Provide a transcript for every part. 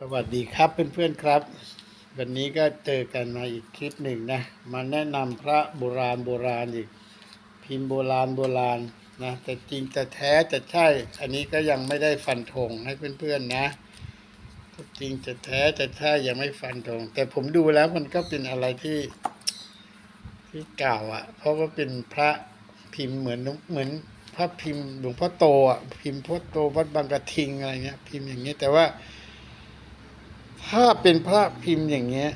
สวัสดีครับเพื่อนๆครับ วันนี้ก็เจอกันมาอีกคลิปหนึ่งนะ มาแนะนำพระโบราณโบราณอีก พิมพ์โบราณโบราณนะแต่จริงแต่แท้จะใช่ อันนี้ก็ยังไม่ได้ฟันธงให้เพื่อนๆนะจริงจะแท้จะใช่ยังไม่ฟันธงแต่ผมดูแล้วมันก็เป็นอะไรที่ที่เก่าอะ เพราะว่าเป็นพระพิมพ์เหมือนเหมือนพระพิมพ์หลวงพ่อโตอะพิมพ์พ่อโตวัดบางกระทิงอะไรเงี้ยพิมพ์อย่างเงี้ยแต่ว่า ถ้าเป็นพระพิมพ์อย่างเงี้ย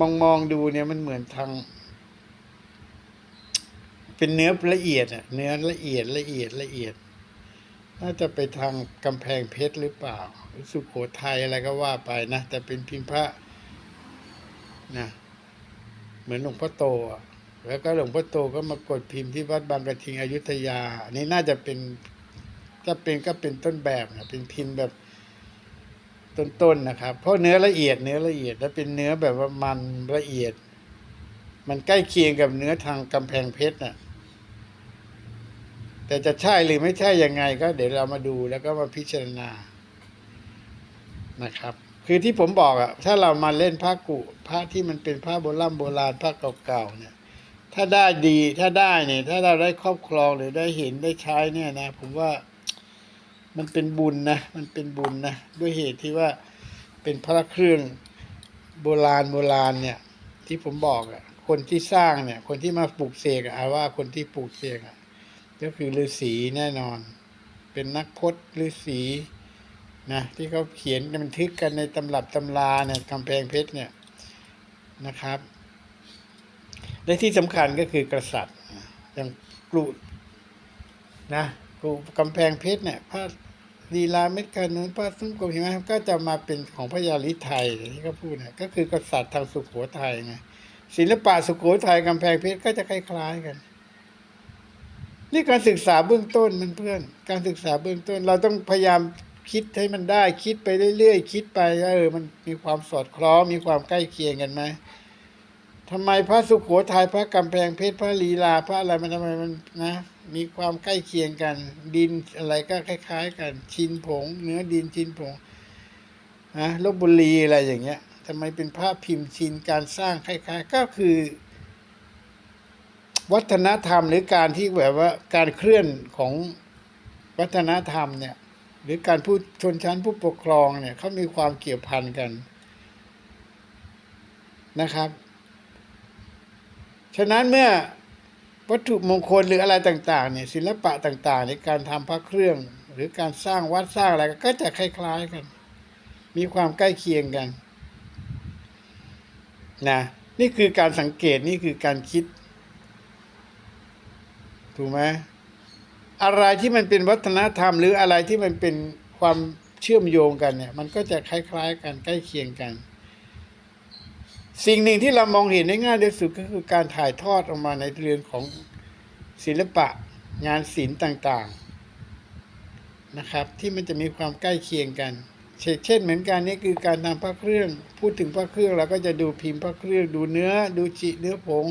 มองมองดูเนี่ยมันเหมือนทาง เป็นเนื้อละเอียดอะเนื้อละเอียดละเอียดละเอียด น่าจะไปทางกำแพงเพชรหรือเปล่าหรือสุโขทัยอะไรก็ว่าไปนะ แต่เป็นพิมพ์พระนะ เหมือนหลวงพ่อโตอะแล้วก็หลวงพ่อโตก็มากดพิมพ์ที่วัดบางกระทิงอยุธยา อันนี้น่าจะเป็นถ้าเป็นก็เป็นต้นแบบนะเป็นพิมพ์แบบ ต้นๆนะครับ เพราะเนื้อละเอียดเนื้อละเอียดแล้วเป็นเนื้อแบบว่ามันละเอียด มันใกล้เคียงกับเนื้อทางกำแพงเพชรน่ะ แต่จะใช่หรือไม่ใช่ยังไงก็เดี๋ยวเรามาดูแล้วก็มาพิจารณานะครับ คือที่ผมบอกอะถ้าเรามาเล่นพระกุพระที่มันเป็นพระโบราณโบราณพระเก่าๆเนี่ย ถ้าได้ดีถ้าได้เนี่ยถ้าเราได้ครอบครองหรือได้เห็นได้ใช้เนี่ยนะ ผมว่า มันเป็นบุญนะ มันเป็นบุญนะ ด้วยเหตุที่ว่าเป็นพระเครื่องโบราณโบราณเนี่ย ที่ผมบอกอะ่ะ คนที่สร้างเนี่ย คนที่มาปลูกเสกอะเอาว่าคนที่ปลูกเสกอะก็คือฤาษีแน่นอน เป็นนักพจน์ฤาษีนะที่เขาเขียนบันทึกกันในตำรับตำราเนี่ยกำแพงเพชรเนี่ยนะครับ และที่สำคัญก็คือกษัตริย์อย่างกรุนะ กรุกำแพงเพชรเนี่ยพระลีลาเม็ดกานุนพระซุ้มกรมหิมะก็จะมาเป็นของพระยาลิไทยที่เขาพูดเนี่ยก็คือกษัตริย์ทางสุโขทัยไงศิลปะสุโขทัยกำแพงเพชรก็จะคล้ายๆกัน นี่การศึกษาเบื้องต้นมันเพื่อนการศึกษาเบื้องต้น เราต้องพยายามคิดให้มันได้คิดไปเรื่อยๆคิดไปเออมันมีความสอดคล้องมีความใกล้เคียงกันไหมทำไมพระสุโขทัยพระกำแพงเพชรพระลีลาพระอะไรมันทำไมมันนะ มีความใกล้เคียงกัน ดินอะไรก็คล้าย ๆ กันชินผง เนื้อดินชินผงนะลบบุรีอะไรอย่างเงี้ยทำไมเป็นภาพพิมพ์ชินการสร้างคล้าย ๆ ก็คือ วัฒนธรรมหรือการที่แบบว่าการเคลื่อนของวัฒนธรรมเนี่ยหรือการผู้ชนชั้นผู้ปกครองเนี่ยเขามีความเกี่ยวพันกันนะครับ ฉะนั้นเมื่อ วัตถุมงคลหรืออะไรต่างๆเนี่ยศิลปะต่างๆ ในการทำพระเครื่อง หรือการสร้างวัดสร้างอะไรก็จะคล้ายๆกัน มีความใกล้เคียงกันนะนี่คือการสังเกตนี่คือการคิด ถูกไหมอะไรที่มันเป็นวัฒนธรรม หรืออะไรที่มันเป็นความเชื่อมโยงกันเนี่ย มันก็จะคล้ายๆกันใกล้เคียงกัน สิ่งหนึ่งที่เรามองเห็นได้ง่ายที่สุดก็คือการถ่ายทอดออกมาในเรื่องของศิลปะงานศิลป์ต่างๆนะครับ ที่มันจะมีความใกล้เคียงกันเช่นเช่นเหมือนกันนี่คือการทำพระเครื่อง พูดถึงพระเครื่องเราก็จะดูพิมพ์พระเครื่อง ดูเนื้อ ดูจิเนื้อผง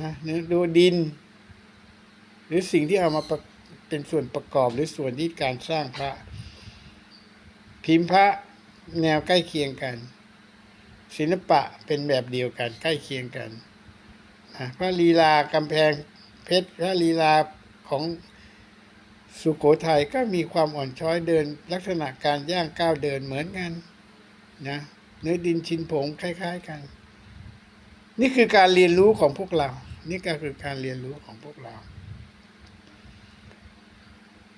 นะเนื้อดูดิน หรือสิ่งที่เอามาเป็นส่วนประกอบหรือส่วนที่การสร้างพระ พิมพ์พระแนวใกล้เคียงกัน ศิลปะเป็นแบบเดียวกัน ใกล้เคียงกันนะพระลีลากำแพงเพชรพระลีลาของสุโขทัยก็มีความอ่อนช้อยเดิน ลักษณะการย่างก้าวเดินเหมือนกันนะเนื้อดินชินผงคล้าย ๆกัน นี่คือการเรียนรู้ของพวกเรา นี่ก็คือการเรียนรู้ของพวกเรา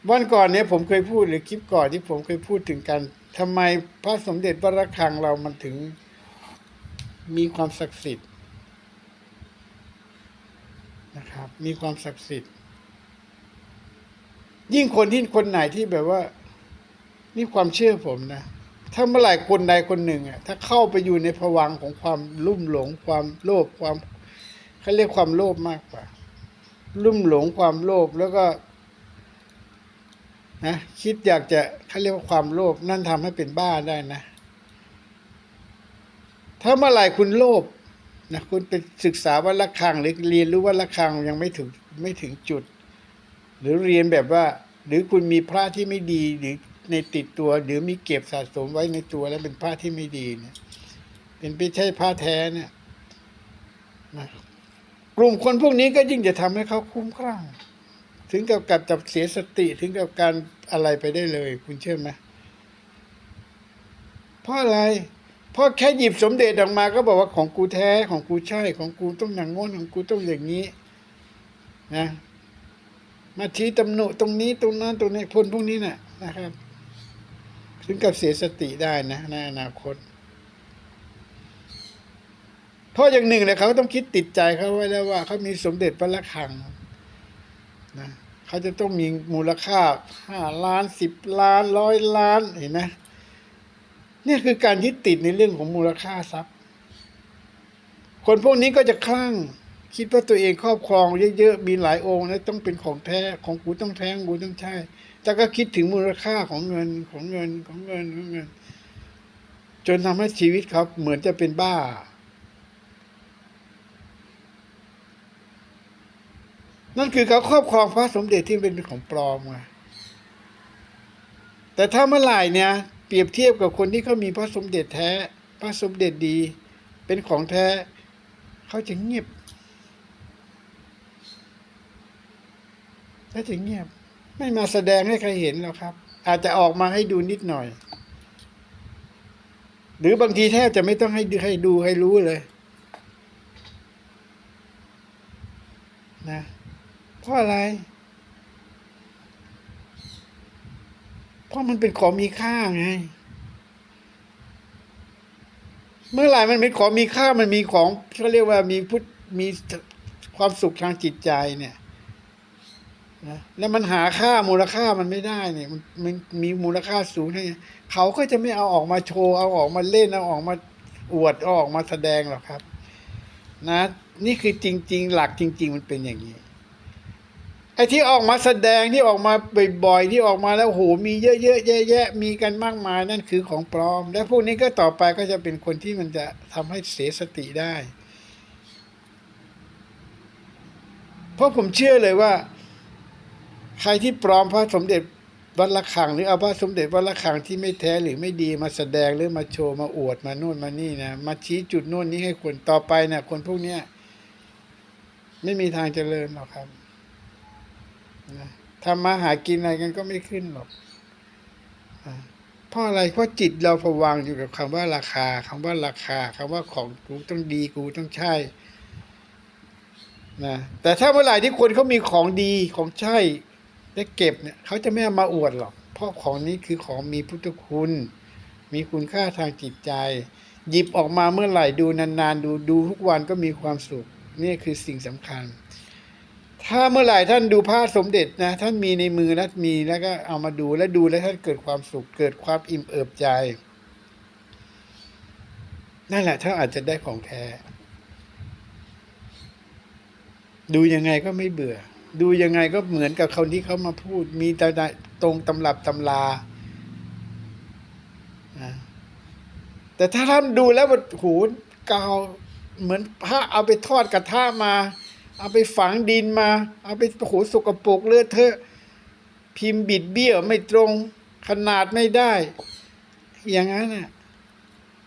วันก่อนเนี่ยผมเคยพูดหรือคลิปก่อนที่ผมเคยพูดถึงกันทำไมพระสมเด็จพระระฆังเรามันถึง มีความศักดิ์สิทธิ์นะครับ มีความศักดิ์สิทธิ์ ยิ่งคนที่คนไหนที่แบบว่า นี่ความเชื่อผมนะถ้าเมื่อไหร่คนใดคนหนึ่งอะถ้าเข้าไปอยู่ในภวังของความลุ่มหลง ความโลภความเขาเรียกความโลภมากกว่า ลุ่มหลงความโลภแล้วก็นะคิดอยากจะเขาเรียกว่าความโลภนั่นทำให้เป็นบ้าได้นะ ถ้าเมื่อไหร่คุณโลภนะคุณไปศึกษาวัดละคังหรือเรียนรู้วัดละคังยังไม่ถึงไม่ถึงจุด หรือเรียนแบบว่า หรือคุณมีพระที่ไม่ดีหรือในติดตัว หรือมีเก็บสะสมไว้ในตัวแล้วเป็นผ้าที่ไม่ดีเนี่ยเป็นไม่ใช่ผ้าแท้เนี่ยนะกลุ่มคนพวกนี้ก็ยิ่งจะทำให้เขาคุ้มครั่ง ถึงกับกับจับเสียสติถึงกับการอะไรไปได้เลย คุณเชื่อไหมเพราะอะไร พราะแค่หยิบสมเด็จออกมาก็บอกว่าของกูแท้ของกูใช่ของกูต้องอย่างโน้นของกูต้องอย่างนี้นะมาชี้ตำหนุตรงนี้ตรงนั้นตรงนี้คนพวกนี้น่ะนะครับ ถึงกับเสียสติได้นะในอนาคต เพราะอย่างหนึ่งเลยเขาต้องคิดติดใจเขาไว้แล้วว่าเขามีสมเด็จพระละคังนะเขาจะต้องมีมูลค่าห้าล้านสิบล้านร้อยล้านเห็นไหม นี่ยคือการยึดติดในเรื่องของมูลค่าทรัพย์ คนพวกนี้ก็จะคลั่ง คิดว่าตัวเองครอบครองเยอะๆมีหลายองค์แล้วต้องเป็นของแท้ของกูต้องแท้งกูต้องใช่ แต่ก็คิดถึงมูลค่าของเงินของเงินของเงินของเงิน จนทำให้ชีวิตเขาเหมือนจะเป็นบ้านั่นคือเขาครอบครองพระสมเด็จที่เป็นของปลอมไงแต่ถ้าเมื่อไหร่เนี่ย เปรียบเทียบกับคนที่เขามีพระสมเด็จแท้ พระสมเด็จดี เป็นของแท้ เขาจะเงียบเขาจะเงียบ ไม่มาแสดงให้ใครเห็นหรอกครับ อาจจะออกมาให้ดูนิดหน่อย หรือบางทีแทบจะไม่ต้องให้ดูให้ดูให้รู้เลย นะเพราะอะไร เพ ราะมันเป็นของมีค่าไง เมื่อไหร่มันเป็นของมีค่ามันมีของเขาเรียกว่ามีพุทธมีความสุขทางจิตใจเนี่ยนะแล้วมันหาค่ามูลค่ามันไม่ได้เนี่ย มันมันมีมูลค่าสูงให้เขาก็จะไม่เอาออกมาโชว์เอาออกมาเล่นเอาออกมาอวดเอาออกมาแสดงหรอกครับ นะ นี่คือจริง ๆ หลักจริง ๆ มันเป็นอย่างนี้ ไอ้ที่ออกมาแสดงที่ออกมาบ่อยๆที่ออกมาแล้วโหมีเยอะๆแยะๆมีกันมากมายนั่นคือของปลอม และพวกนี้ก็ต่อไปก็จะเป็นคนที่มันจะทำให้เสียสติได้ เพราะผมเชื่อเลยว่า ใครที่ปลอมพระสมเด็จวัดระฆังหรือเอาพระสมเด็จวัดระฆังที่ไม่แท้หรือไม่ดีมาแสดงหรือมาโชว์มาอวดมาโน่นมานี่นะมาชี้จุดโน่นนี้ให้คนต่อไปนะคนพวกเนี้ยไม่มีทางเจริญหรอกครับ ทำมาหากินอะไรกันก็ไม่ขึ้นหรอกเพราะอะไรเพราะจิตเราผวางอยู่กับคำว่าราคาคำว่าราคาคำว่าของกูต้องดีกูต้องใช่นะแต่ถ้าเมื่อไหร่ที่คนเขามีของดีของใช่ได้เก็บเนี่ยเขาจะไม่เอามาอวดหรอก เพราะของนี้คือของมีพุทธคุณ มีคุณค่าทางจิตใจ หยิบออกมาเมื่อไหร่ดูนานๆ ดูดูทุกวันก็มีความสุข นี่คือสิ่งสำคัญ ถ้าเมื่อไหร่ท่านดูพระสมเด็จนะ ท่านมีในมือแล้วมีแล้วก็เอามาดูแล้วดูแล้วท่านเกิดความสุขเกิดความอิ่มเอิบใจนั่นแหละท่านอาจจะได้ของแท้ ดูยังไงก็ไม่เบื่อ ดูยังไงก็เหมือนกับคนที่เขามาพูด มีตตรงตำรับตำราแต่ถ้าท่านดูแล้วว่าโหกาวเหมือนพระเอาไปทอดกระทะมา เอาไปฝังดินมา เอาไปโอ้โหสกปรกเลือดเทอะ พิมพ์บิดเบี้ยวไม่ตรงขนาดไม่ได้ อย่างนั้นน่ะ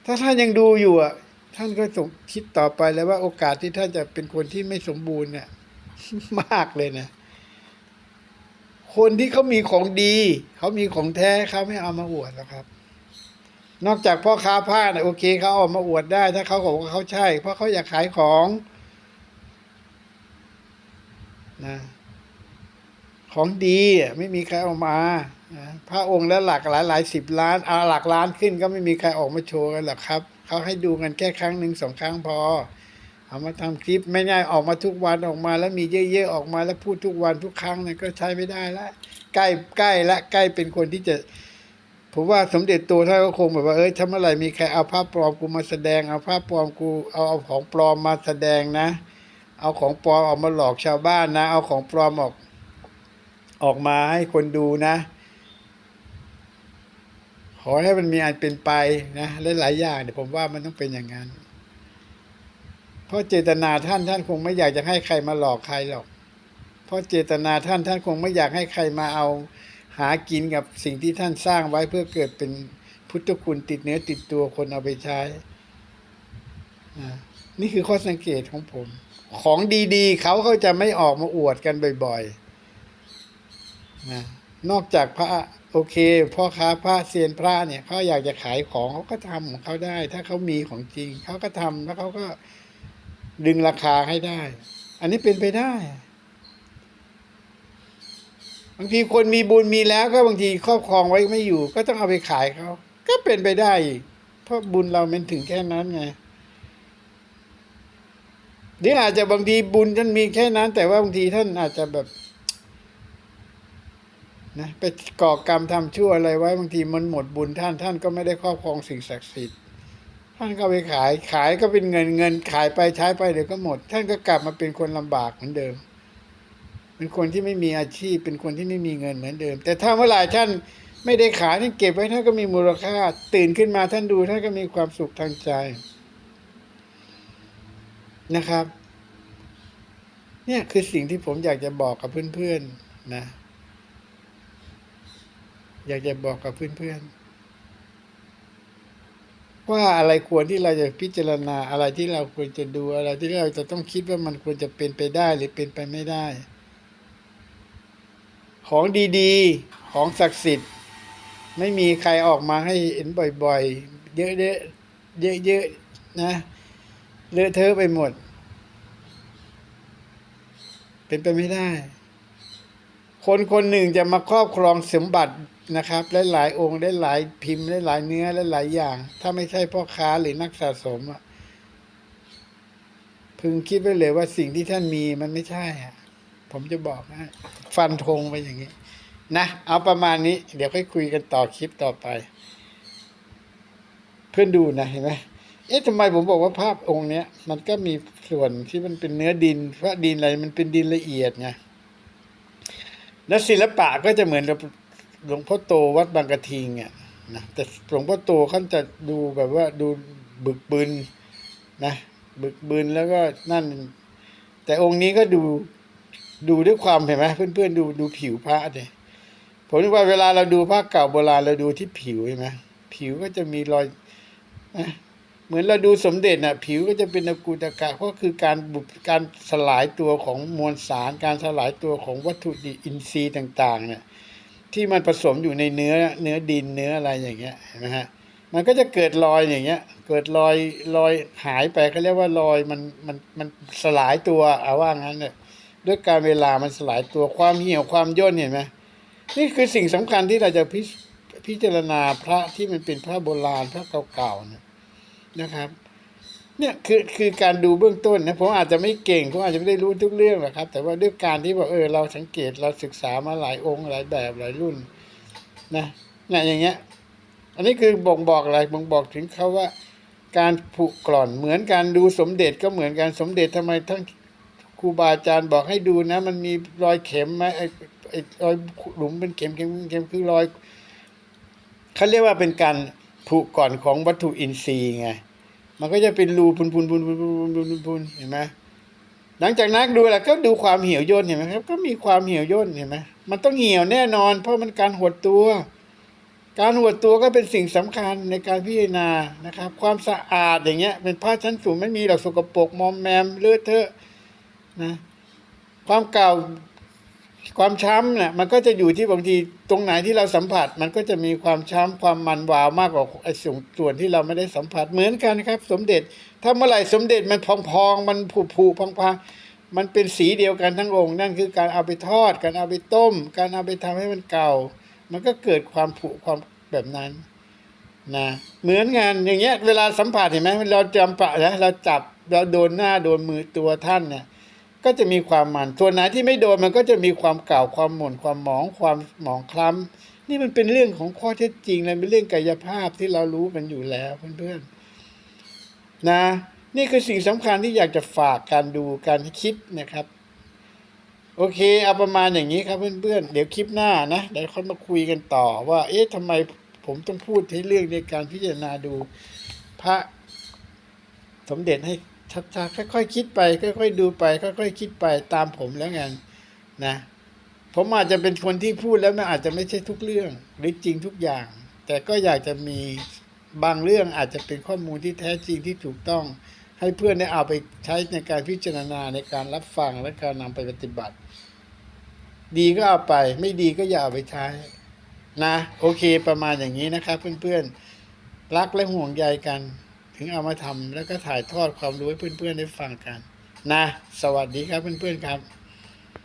ถ้าท่านยังดูอยู่อะ ท่านก็สงคิดต่อไปแล้วว่าโอกาสที่ท่านจะเป็นคนที่ไม่สมบูรณ์เนี่ยมากเลยนะ คนที่เขามีของดี เขามีของแท้เขาไม่เอามาอวดหรอกครับ นอกจากพ่อค้าผ้าเนะโอเคเขาเอามาอวดได้ ถ้าเขาบอกว่าเขาใช่ เพราะเขาอยากขายของ นะของดีไม่มีใครเอามานะพระองค์แล้วหลักหลายหลายสิบล้านเอาหลักล้านขึ้นก็ไม่มีใครออกมาโชว์กันหรอกครับเขาให้ดูกันแค่ครั้งหนึ่งสองครั้งพอ เอามาทำคลิปไม่ง่ายออกมาทุกวันออกมา แล้วมีเยอะๆออกมาแล้วพูดทุกวันทุกครั้งเนี่ยก็ใช้ไม่ได้ละใกล้ใกล้ละใกล้เป็นคนที่จะผมว่าสมเด็จตัวท่านก็คงแบบว่าเอ้ยถ้าเมื่อไหร่มีใครเอาภาพปลอมกูมาแสดงเอาภาพปลอมกูเอาเอาของปลอมมาแสดงนะ เอาของปลอมออกมาหลอกชาวบ้านนะ เอาของปลอมออกออกมาให้คนดูนะ ขอให้มันมีอันเป็นไปนะหลายๆอย่างเนี่ยผมว่ามันต้องเป็นอย่างนั้น เพราะเจตนาท่านท่านคงไม่อยากจะให้ใครมาหลอกใครหรอก เพราะเจตนาท่านท่านคงไม่อยากให้ใครมาเอาหากินกับสิ่งที่ท่านสร้างไว้เพื่อเกิดเป็นพุทธคุณติดเนื้อติดตัวคนเอาไปใช้ นี่คือข้อสังเกตของผม ของดีๆ เขาเขาจะไม่ออกมาอวดกันบ่อยๆนะนอกจากพระโอเคพ่อค้าพระเซียนพระเนี่ยเขาอยากจะขายของเขาก็ทำของเขาได้ ถ้าเขามีของจริงเขาก็ทำแล้วเขาก็ดึงราคาให้ได้ อันนี้เป็นไปได้บางทีคนมีบุญมีแล้วก็บางทีครอบครองไว้ไม่อยู่ ก็ต้องเอาไปขายเขาก็เป็นไปได้เพราะบุญเรามันถึงแค่นั้นไง หรืออาจจะบางทีบุญท่านมีแค่นั้น แต่ว่าบางทีท่านอาจจะแบบนะไปก่อกรรมทำชั่วอะไรไว้บางทีมันหมดบุญท่านท่านก็ไม่ได้ครอบครองสิ่งศักดิ์สิทธิ์ท่านก็ไปขายขายก็เป็นเงินเงิน ขายไปใช้ไปเดี๋ยวก็หมด ท่านก็กลับมาเป็นคนลำบากเหมือนเดิม เป็นคนที่ไม่มีอาชีพ เป็นคนที่ไม่มีเงินเหมือนเดิม แต่ถ้าเมื่อไหร่ท่านไม่ได้ขายท่านเก็บไว้ท่านก็มีมูลค่า ตื่นขึ้นมาท่านดูท่านก็มีความสุขทางใจ นะครับ เนี่ยคือสิ่งที่ผมอยากจะบอกกับเพื่อนๆนะ อยากจะบอกกับเพื่อนๆว่าอะไรควรที่เราจะพิจารณาอะไรที่เราควรจะดูอะไรที่เราจะต้องคิดว่ามันควรจะเป็นไปได้หรือเป็นไปไม่ได้ ของดีๆ ของศักดิ์สิทธิ์ ไม่มีใครออกมาให้เห็นบ่อยๆ เยอะๆเยอะๆนะ เลอะเทอะไปหมด เป็นไปไม่ได้ คนคนหนึ่งจะมาครอบครองสมบัตินะครับหลายองค์ได้หลายพิมพ์ได้หลายเนื้อหลายอย่าง ถ้าไม่ใช่พ่อค้าหรือนักสะสมอะพึงคิดไว้เลยว่าสิ่งที่ท่านมีมันไม่ใช่อะผมจะบอกให้ฟันธงไปอย่างนี้นะเอาประมาณนี้ เดี๋ยวค่อยคุยกันต่อคลิปต่อไป เพื่อนดูนะเห็นไหม เอ๊ะทำไมผมบอกว่าภาพองค์เนี้ยมันก็มีส่วนที่มันเป็นเนื้อดินเพราะดินอะไรมันเป็นดินละเอียดไงแล้วศิลปะก็จะเหมือนกับหลวงพ่อโตวัดบางกะทิงอะนะแต่หลวงพ่อโตเขาจะดูแบบว่าดูบึกบึนนะบึกบึนแล้วก็นั่น แต่องค์นี้ก็ดูดูด้วยความเห็นไหมเพื่อนๆดูดูผิวพระเนี่ยผมนึกว่าเวลาเราดูพระเก่าโบราณเราดูที่ผิวใช่ไหมผิวก็จะมีรอยนะ เหมือนเราดูสมเด็จน่ะผิวก็จะเป็นอกูตกะก็คือการบุบการสลายตัวของมวลสาร การสลายตัวของวัตถุดิบอินทรีย์ต่างๆเนี่ยที่มันผสมอยู่ในเนื้อเนื้อดินเนื้ออะไรอย่างเงี้ยนไหมฮะมันก็จะเกิดรอยอย่างเงี้ย เกิดรอยรอยหายไปเขาเรียกว่ารอยมันมันมันสลายตัวเอาว่างั้นเนี่ยด้วยการเวลามันสลายตัวความเหี่ยวความย่นเห็นไหมนี่คือสิ่งสำคัญที่เราจะพิพจารณาพระที่มันเป็นพระโบราณพระเก่าๆเนี่ย นะครับเนี่ยคือคือการดูเบื้องต้นนะผมอาจจะไม่เก่งผมอาจจะไม่ได้รู้ทุกเรื่องหรอกครับ แต่ว่าด้วยการที่ว่าเออเราสังเกตเราศึกษามาหลายองค์หลายแบบหลายรุ่นนะเนี่ยอย่างเงี้ย อันนี้คือบ่งบอกอะไรบ่งบอกถึงเขาว่า การผุกร่อนเหมือนการดูสมเด็จก็เหมือนกันสมเด็จทำไมทั้งครูบาอาจารย์บอกให้ดูนะ มันมีรอยเข็มไหมไอ้ไอ้รอยหลุมเป็นเข็มเข็มเข็มคือรอยเขาเรียกว่าเป็นการผุก่อนของวัตถุอินทรีย์ไง มันก็จะเป็นรูพุนพุนพุนพุนพุนพุนพุนพุนเห็นไหมหลังจากนั้นดูแล้วก็ดูความเหี่ยวย่นเห็นไหมครับ ก็มีความเหี่ยวย่นเห็นไหมมันต้องเหี่ยวแน่นอน เพราะมันการหดตัว การหดตัวก็เป็นสิ่งสำคัญในการพิจารณานะครับ ความสะอาดอย่างเงี้ย เป็นผ้าชั้นสูงไม่มีหรอกสกปรกมอมแมมเลอะเทอะนะความเก่า ความช้ำเนี่ยมันก็จะอยู่ที่บางทีตรงไหนที่เราสัมผัส มันก็จะมีความช้ำความมันวาวมากกว่าไอ้ส่วนส่วนที่เราไม่ได้สัมผัสเหมือนกันครับ สมเด็จ ถ้าเมื่อไหร่สมเด็จมันพองๆมันผุๆพังๆมันเป็นสีเดียวกันทั้งองค์ นั่นคือการเอาไปทอด การเอาไปต้ม การเอาไปทำให้มันเก่า มันก็เกิดความผุความแบบนั้นนะเหมือนงานอย่างเงี้ยเวลาสัมผัสเห็นไหมเราจำปะนะเราจับเราโดนหน้าโดนมือตัวท่านเนี่ย ก็จะมีความมันส่วนไหนที่ไม่โดนมันก็จะมีความเก่าความหม่นความหมองความหมองคล้ำนี่มันเป็นเรื่องของข้อเท็จจริงเลยเป็นเรื่องกายภาพที่เรารู้กันอยู่แล้วเพื่อนๆนะนี่คือสิ่งสำคัญที่อยากจะฝากการดูการคิดนะครับ โอเคเอาประมาณอย่างนี้ครับเพื่อนๆเดี๋ยวคลิปหน้านะเดี๋ยวค่อยมาคุยกันต่อ ว่าเอ๊ะทำไมผมต้องพูดให้เรื่องในการพิจารณาดูพระสมเด็จให้ ชัดๆค่อยๆคิดไปค่อยๆดูไปค่อยๆคิดไปตามผมแล้วกันนะผมอาจจะเป็นคนที่พูดแล้วมันอาจจะไม่ใช่ทุกเรื่องหรือจริงทุกอย่าง แต่ก็อยากจะมีบางเรื่องอาจจะเป็นข้อมูลที่แท้จริงที่ถูกต้อง ให้เพื่อนได้เอาไปใช้ในการพิจารณาในการรับฟังและการนำไปปฏิบัติ ดีก็เอาไป ไม่ดีก็อย่าเอาไปใช้นะ โอเคประมาณอย่างนี้นะครับเพื่อนๆรักและห่วงใยกัน ถึงเอามาทำแล้วก็ถ่ายทอดความรู้ให้เพื่อนๆได้ฟังกัน นะ สวัสดีครับเพื่อนๆครับ